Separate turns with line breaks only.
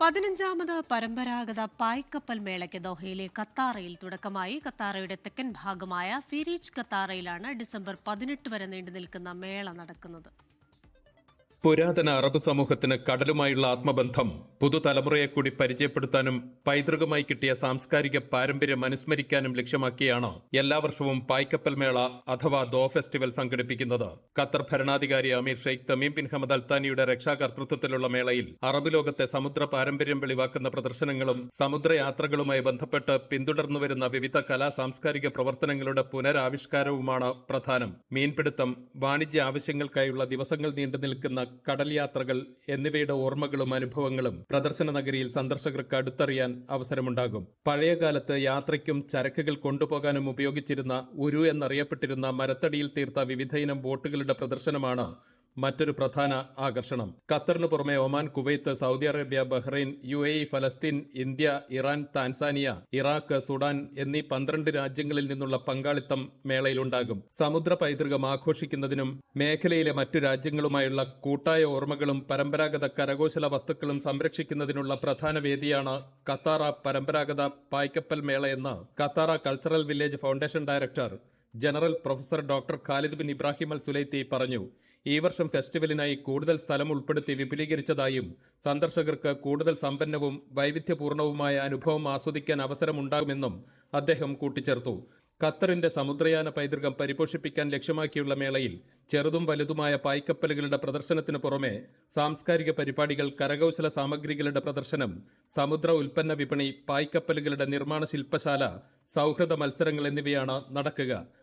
പതിനഞ്ചാമത് പരമ്പരാഗത പായ്ക്കപ്പൽ മേളയ്ക്ക് ദോഹയിലെ കത്താറയിൽ തുടക്കമായി. കത്താറയുടെ തെക്കൻ ഭാഗമായ ഫിരീജ് കത്താറയിലാണ് ഡിസംബർ പതിനെട്ട് വരെ നീണ്ടു നിൽക്കുന്ന മേള നടക്കുന്നത്.
പുരാതന അറബ് സമൂഹത്തിന് കടലുമായുള്ള ആത്മബന്ധം പുതുതലമുറയെ കൂടി പരിചയപ്പെടുത്താനും പൈതൃകമായി കിട്ടിയ സാംസ്കാരിക പാരമ്പര്യം അനുസ്മരിക്കാനും ലക്ഷ്യമാക്കിയാണ് എല്ലാ വർഷവും പായ്ക്കപ്പൽ മേള അഥവാ ദോ ഫെസ്റ്റിവൽ സംഘടിപ്പിക്കുന്നത്. ഖത്തർ ഭരണാധികാരി അമീർ ഷെയ്ഖ് തമീം ബിൻ ഹമദ് അൽത്താനിയുടെ രക്ഷാകർത്തൃത്വത്തിലുള്ള മേളയിൽ അറബ് ലോകത്തെ സമുദ്ര പാരമ്പര്യം വെളിവാക്കുന്ന പ്രദർശനങ്ങളും സമുദ്രയാത്രകളുമായി ബന്ധപ്പെട്ട് പിന്തുടർന്നു വരുന്ന വിവിധ കലാ സാംസ്കാരിക പ്രവർത്തനങ്ങളുടെ പുനരാവിഷ്കാരവുമാണ് പ്രധാനം. മീൻപിടുത്തം വാണിജ്യ ആവശ്യങ്ങൾക്കായുള്ള ദിവസങ്ങൾ നീണ്ടു നിൽക്കുന്ന കടൽ യാത്രകൾ എന്നിവയുടെ ഓർമ്മകളും അനുഭവങ്ങളും പ്രദർശന നഗരിയിൽ സന്ദർശകർക്ക് അടുത്തറിയാൻ അവസരമുണ്ടാകും. പഴയകാലത്ത് യാത്രയ്ക്കും ചരക്കുകൾ കൊണ്ടുപോകാനും ഉപയോഗിച്ചിരുന്ന ഉരു എന്നറിയപ്പെട്ടിരുന്ന മരത്തടിയിൽ തീർത്ത വിവിധയിനം ബോട്ടുകളുടെ പ്രദർശനമാണ് മറ്റൊരു പ്രധാന ആകർഷണം. ഖത്തറിന് പുറമെ Oman Kuwait Saudi Arabia Bahrain U A ഫലസ്തീൻ India Iran Tanzania Iraq Sudan എന്നീ പന്ത്രണ്ട് രാജ്യങ്ങളിൽ നിന്നുള്ള പങ്കാളിത്തം മേളയിലുണ്ടാകും. സമുദ്ര പൈതൃകം ആഘോഷിക്കുന്നതിനും മേഖലയിലെ മറ്റു രാജ്യങ്ങളുമായുള്ള കൂട്ടായ ഓർമ്മകളും പരമ്പരാഗത കരകൗശല വസ്തുക്കളും സംരക്ഷിക്കുന്നതിനുള്ള പ്രധാന വേദിയാണ് കത്താറ പരമ്പരാഗത പായ്ക്കപ്പൽ മേള എന്ന് Katara cultural village foundation director general professor doctor Khalid bin Ibrahim Al Sulaiti പറഞ്ഞു ഈ വർഷം ഫെസ്റ്റിവലിനായി കൂടുതൽ സ്ഥലം ഉൾപ്പെടുത്തി വിപുലീകരിച്ചതായും സന്ദർശകർക്ക് കൂടുതൽ സമ്പന്നവും വൈവിധ്യപൂർണവുമായ അനുഭവം ആസ്വദിക്കാൻ അവസരമുണ്ടാകുമെന്നും അദ്ദേഹം കൂട്ടിച്ചേർത്തു. ഖത്തറിന്റെ സമുദ്രയാന പൈതൃകം പരിപോഷിപ്പിക്കാൻ ലക്ഷ്യമാക്കിയുള്ള മേളയിൽ ചെറുതും വലുതുമായ പായ്ക്കപ്പലുകളുടെ പ്രദർശനത്തിന് പുറമെ സാംസ്കാരിക പരിപാടികൾ കരകൗശല സാമഗ്രികളുടെ പ്രദർശനം സമുദ്ര ഉൽപ്പന്ന വിപണി പായ്ക്കപ്പലുകളുടെ നിർമ്മാണ ശില്പശാല സൗഹൃദ മത്സരങ്ങൾ എന്നിവയാണ് നടക്കുക.